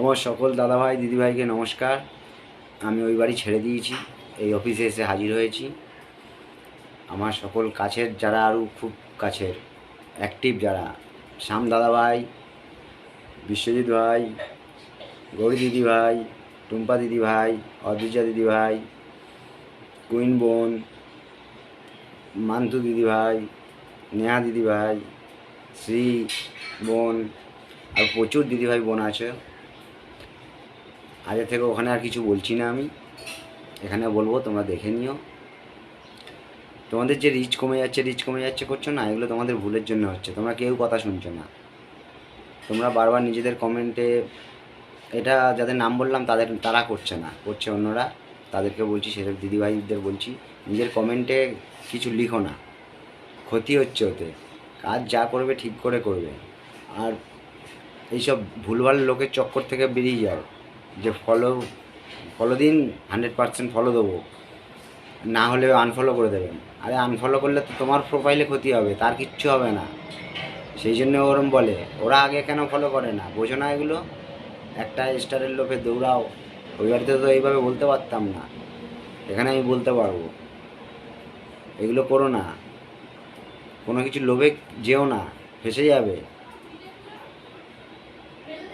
আমার সকল দাদাভাই, দিদিভাইকে নমস্কার। আমি ওই বাড়ি ছেড়ে দিয়েছি। এই অফিসে এসে হাজির হয়েছি। আমার সকল কাছের যারা আরও খুব কাছের অ্যাক্টিভ যারা, শ্যাম দাদাভাই, বিশ্বজিৎ ভাই, গৌরী দিদি ভাই টুম্পা দিদি ভাই অদ্রিজা দিদি ভাই কুইন বোন, মান্তু দিদি ভাই নেহা দিদি ভাই শ্রী বোন, আর প্রচুর দিদি ভাই বোন আছে। আগে থেকে ওখানে আর কিছু বলছি না আমি। এখানে বলব, তোমরা দেখে নিও। তোমাদের যে রিচ কমে যাচ্ছে, রিচ কমে যাচ্ছে করছ না, এগুলো তোমাদের ভুলের জন্য হচ্ছে। তোমরা কেউ কথা শুনছো না। তোমরা বারবার নিজেদের কমেন্টে এটা যাদের নাম বললাম, তাদের, তারা করছে না। করছে অন্যরা। তাদেরকে বলছি সেসব দিদিভাইদের বলছি, নিজের কমেন্টে কিছু লিখো না। ক্ষতি হচ্ছে ওতে। কাজ যা করবে, ঠিক করে করবে। আর এইসব ভুলভাল লোকের চক্কর থেকে বেরিয়ে যাও। যে ফলো ফলো দিন হান্ড্রেড পার্সেন্ট ফলো দেবো। না হলে আনফলো করে দেবেন। আরে আনফলো করলে তো তোমার প্রোফাইলে ক্ষতি হবে, তার কিচ্ছু হবে না। সেই জন্য ওরম বলে, ওরা আগে কেন ফলো করে না? বোঝো না এগুলো? একটা স্টারের লোকে দৌড়াও। ওই বাড়িতে তো এইভাবে বলতে পারতাম না। এখানে আমি বলতে পারব। এগুলো করো না। কোনো কিছু লোভে যেও না, ফেসে যাবে।